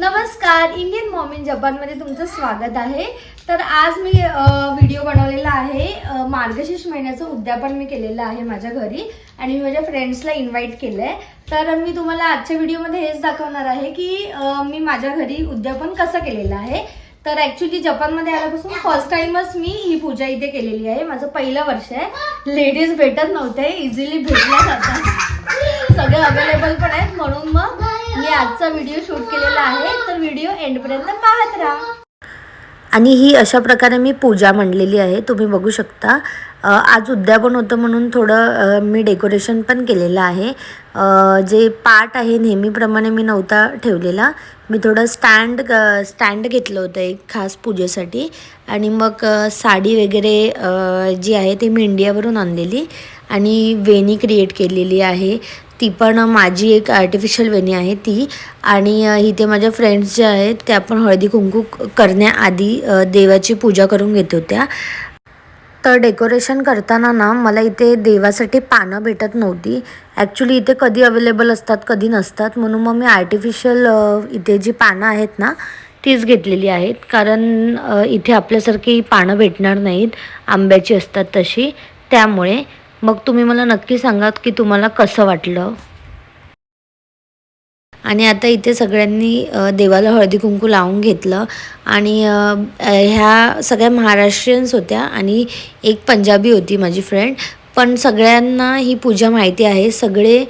नमस्कार Indian mom in जपानमध्ये तुमचं स्वागत आहे. तर आज मी व्हिडिओ बनवलेला आहे. मार्गशीर्ष महिन्याचं उद्यापन मी केलेलं आहे माझ्या घरी आणि मी माझ्या फ्रेंड्सला इन्व्हाइट केलं आहे तर मी तुम्हाला आजच्या व्हिडिओमध्ये हेच दाखवणार आहे की मी माझ्या घरी उद्यापन कसं केलेलं आहे. तर ॲक्च्युली जपानमध्ये आल्यापासून फर्स्ट टाइमच मी ही पूजा इथे केलेली आहे. माझं पहिलं वर्ष आहे. लेडीज भेटत नव्हते इझिली भेटल्या जातात सगळे अवेलेबल पण आहेत म्हणून मग मी आजचा व्हिडिओ शूट केलेला आहे तर व्हिडिओ एंडपर्यंत पाहत राहा. आणि ही अशा प्रकारे मी पूजा म्हणलेली आहे तुम्ही बघू शकता. आज उद्यापन होतं म्हणून थोडं मी डेकोरेशन पण केलेलं आहे. जे पाट आहे नेहमीप्रमाणे मी नव्हता ठेवलेला. मी थोडं स्टँड स्टँड घेतलं होतं एक खास पूजेसाठी. आणि मग साडी वगैरे जी आहे ती मी इंडियावरून आणलेली. आणि वेणी क्रिएट केलेली आहे. ती पण माझी एक आर्टिफिशियल वेणी आहे ती. आणि इथे माझ्या फ्रेंड्स ज्या आहेत त्या पण हळदी कुंकू करण्याआधी देवाची पूजा करून घेत होत्या. तर डेकोरेशन करताना ना मला इथे देवासाठी पानं भेटत नव्हती. ॲक्च्युली इथे कधी अवेलेबल असतात कधी नसतात. म्हणून मग मी आर्टिफिशियल इथे जी पानं आहेत ना तीच घेतलेली आहेत. कारण इथे आपल्यासारखी पानं भेटणार नाहीत. आंब्याची असतात तशी. त्यामुळे मग तुम्ही मला नक्की सांगात की तुम्हाला कसं वाटलं? आणि आता इथे सगळ्यांनी देवाला हळदी कुंकू लावून घेतलं. आणि ह्या सगळ्या महाराष्ट्रीयन्स होत्या आणि एक पंजाबी होती माझी फ्रेंड पण सगळ्यांना ही पूजा माहिती आहे. सगळे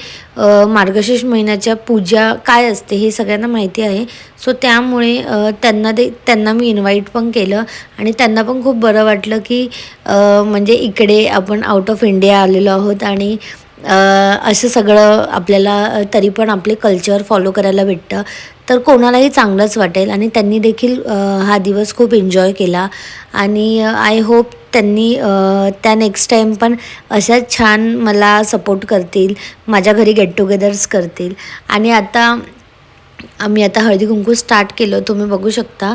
मार्गशीर्ष महिन्याच्या पूजा काय असते हे सगळ्यांना माहिती आहे. सो त्यामुळे त्यांना ते त्यांना मी इन्व्हाइट पण केलं. आणि त्यांना पण खूप बरं वाटलं की म्हणजे इकडे आपण आउट ऑफ इंडिया आलेलो आहोत. आणि असं सगळं आपल्याला तरी पण आपले कल्चर फॉलो करायला भेटतं. तर कोणालाही चांगलंच वाटेल आणि त्यांनी देखील हा दिवस खूप एन्जॉय केला. आणि आय होप त्यांनी त्या नेक्स्ट टाईम पण अशाच छान मला सपोर्ट करतील माझ्या घरी गेट टुगेदर्स करतील. आणि आता आम्ही आता हळदी कुंकू स्टार्ट केलं तुम्ही बघू शकता.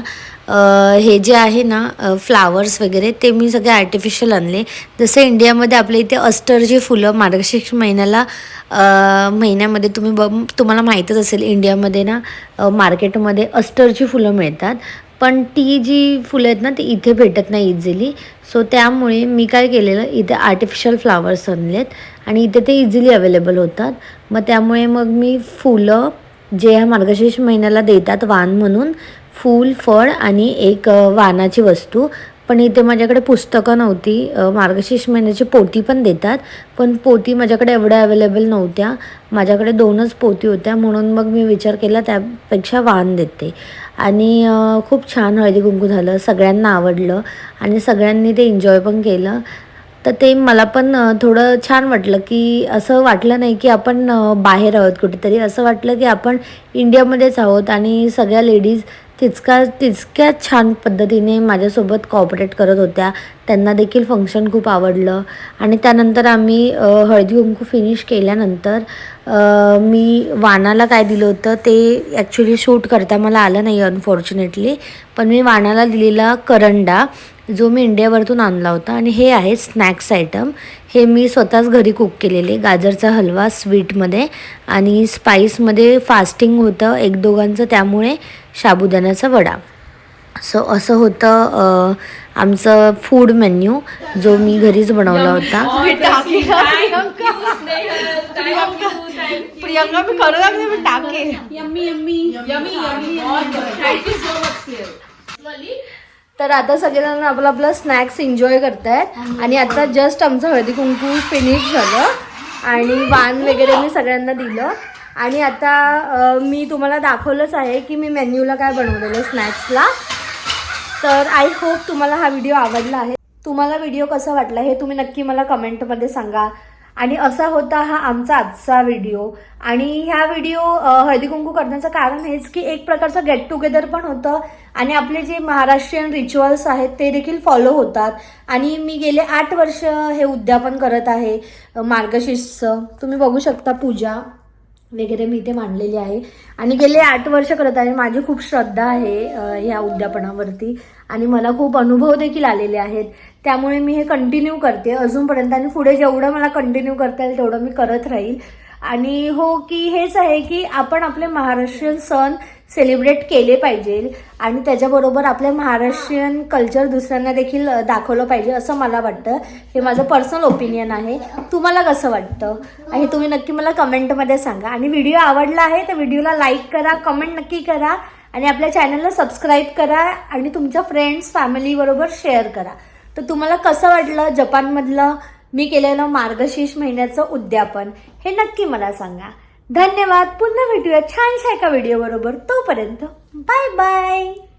हे जे आहे ना फ्लावर्स वगैरे ते मी सगळे आर्टिफिशियल आणले. जसं इंडियामध्ये आपल्या इथे अस्टरची फुलं मार्गशीर्ष महिन्याला महिन्यामध्ये तुम्ही ब तुम्हाला माहीतच असेल इंडियामध्ये ना मार्केटमध्ये अस्टरची फुलं मिळतात. पण ती जी फुलं आहेत ना ती इथे भेटत नाही इझिली सो त्यामुळे मी काय केलेलं इथे आर्टिफिशियल फ्लावर्स आणलेत. आणि इथे ते इझिली अवेलेबल होतात. मग त्यामुळे मग मी फुलं जे ह्या मार्गशीर्ष महिन्याला देतात वाण म्हणून फूल फळ आणि एक वानाची वाणाची वस्तू. पण इथे माझ्याकडे पुस्तकं नव्हती. मार्गशीर्ष महिन्याची पोती पण देतात. पण पोती माझ्याकडे एवढ्या अवेलेबल नव्हत्या. माझ्याकडे दोनच पोती होत्या. म्हणून मग मी विचार केला त्यापेक्षा वाण देते. आणि खूप छान हळदी कुंकू झालं. सगळ्यांना आवडलं. आणि सगळ्यांनी ते एन्जॉय पण केलं. तर ते मला पण थोडं छान वाटलं की असं वाटलं नाही की आपण बाहेर आहोत कुठेतरी. असं वाटलं की आपण इंडियामध्येच आहोत आणि सगळ्या लेडीज तितका तितक्याच छान पद्धतीने माझ्यासोबत कॉपरेट करत होत्या. त्यांना देखील फंक्शन खूप आवडलं. आणि त्यानंतर आम्ही हळदी कुंकू फिनिश केल्यानंतर मी वाणाला काय दिलं होतं ते ॲक्च्युली शूट करता मला आलं नाही अनफॉर्च्युनेटली पण मी वाणाला दिलेला करंडा. जो मी इंडियावरतून आणला होता आणि हे आहे स्नॅक्स आयटम हे मी स्वतःच घरी कुक केलेले. गाजरचा हलवा स्वीटमध्ये आणि स्पाईसमध्ये फास्टिंग होतं एक दोघांचं. त्यामुळे साबुदाण्याचा वडा. सो असं होतं आमचं फूड मेन्यू जो मी घरीच बनवला होता. तर आता सगळेजण आपलं आपलं स्नॅक्स एन्जॉय करतायत. आणि आता जस्ट आमचं हळदी कुंकू फिनिश झालं. आणि वान वगैरे मी सगळ्यांना दिलं. आणि आता मी तुम्हाला दाखवलंच आहे की मी मेन्यूला काय बनवलेलं स्नॅक्सला तर आय होप तुम्हाला हा व्हिडिओ आवडला आहे. तुम्हाला व्हिडिओ कसा वाटला हे तुम्ही नक्की मला कमेंटमध्ये सांगा. आणि असा होता हा आमचा आजचा व्हिडिओ आणि ह्या व्हिडिओ हळदी कुंकू करण्याचं कारण हेच की एक प्रकारचं गेट टुगेदर पण होतं. आणि आपले जे महाराष्ट्रीयन रिच्युअल्स आहेत ते देखील फॉलो होतात. आणि मी गेले आठ वर्ष हे उद्यापन करत आहे मार्गशीर्षचं. तुम्ही बघू शकता पूजा वगैरे मी इथे मांडलेली आहे. आणि गेले आठ वर्ष करत आहे. माझी खूप श्रद्धा आहे ह्या उद्यापनावरती. आणि मला खूप अनुभव देखील आलेले आहेत. त्यामुळे मी हे कंटिन्यू करते. अजूनपर्यंत आणि पुढे जेवढं मला कंटिन्यू करता येईल तेवढं मी करत राहील. आणि हो की हेच आहे की आपण आपले महाराष्ट्रीयन सण सेलिब्रेट केले पाहिजे. आणि त्याच्याबरोबर आपले महाराष्ट्रीयन कल्चर दुसऱ्यांना देखील दाखवलं पाहिजे असं मला वाटतं. हे माझं पर्सनल ओपिनियन आहे. तुम्हाला कसं वाटतं? हे तुम्ही नक्की मला कमेंटमध्ये सांगा. आणि व्हिडिओ आवडला आहे तर व्हिडिओला लाईक करा कमेंट नक्की करा. आणि आपल्या चॅनलला सबस्क्राईब करा. आणि तुमच्या फ्रेंड्स फॅमिलीबरोबर शेअर करा. तर तुम्हाला कसं वाटलं? जपानमधलं मी केलेलं मार्गशीर्ष महिन्याचं उद्यापन हे नक्की मला सांगा. धन्यवाद. पुन्हा भेटूया छानशा एका व्हिडिओ बरोबर. तोपर्यंत बाय बाय